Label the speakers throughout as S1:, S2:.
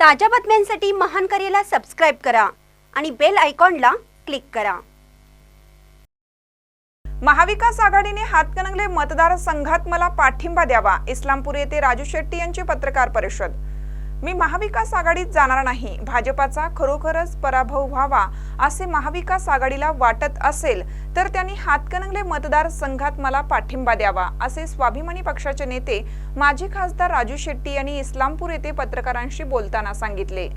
S1: ताज्या बातम्यांसाठी महान करेला सबस्क्राईब करा आणि बेल आयकॉनला क्लिक करा.
S2: महाविकास आघाडीने हातकणंगले मतदारसंघात मला पाठिंबा द्यावा. इस्लामपूर येथे राजू शेट्टी यांची पत्रकार परिषद. मी महाविकास आघाडीत जाणार नाही. भाजपाचा खरोखरच पराभव व्हावा असे महाविकास आघाडीला वाटत असेल तर त्यांनी हातकणंगले मतदारसंघात मला पाठिंबा द्यावा असे स्वाभिमानी पक्षाचे नेते माजी खासदार राजू शेट्टी यांनी इस्लामपूर येथे पत्रकारांशी बोलताना सांगितले.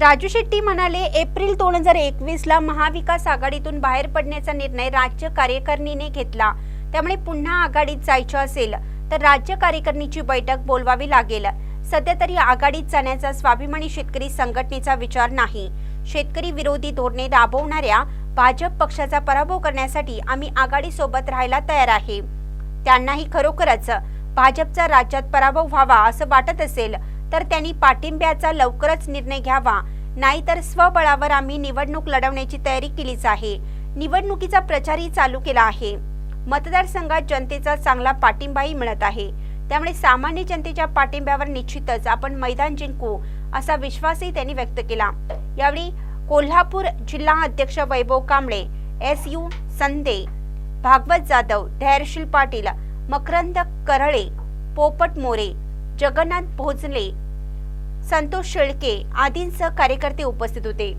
S1: राजू शेट्टी म्हणाले एप्रिल दोन हजार एकवीस ला महाविकास आघाडीतून बाहेर पडण्याचा निर्णय राज्य कार्यकारिणीने घेतला. त्यामुळे पुन्हा आघाडीत जायचं असेल तर राज्य कार्यकारिणीची बैठक बोलवावी लागेल. सध्या तरी आघाडीत जाण्याचा स्वाभिमानी शेतकरी संघटनेचा विचार नाही. शेतकरी विरोधी धोरणे राबवणाऱ्या भाजप पक्षाचा पराभव करण्यासाठी आम्ही आघाडी सोबत राहायला तयार आहे. त्यांनाही खरोखरच भाजपचा राज्यात पराभव व्हावा असं वाटत असेल तर त्यांनी पाठिंब्याचा लवकरच निर्णय घ्यावा. नाहीतर स्वबळावर आम्ही निवडणूक लढवण्याची तयारी केलीच आहे. निवडणुकीचा प्रचारही चालू केला आहे. मतदारसंघात जनतेचा चांगला पाठिंबाही मिळत आहे. त्यामुळे सामान्य जनतेच्या पाठिंब्यावर निश्चितच आपण मैदान जिंकू असा विश्वासही त्यांनी व्यक्त केला. यावेळी कोल्हापूर जिल्हा अध्यक्ष वैभव कांबळे एस यू संदे भागवत जाधव धैर्यशील पाटील मकरंद करळे पोपट मोरे जगन्नाथ भोजले संतोष शेळके आदींसह कार्यकर्ते उपस्थित होते.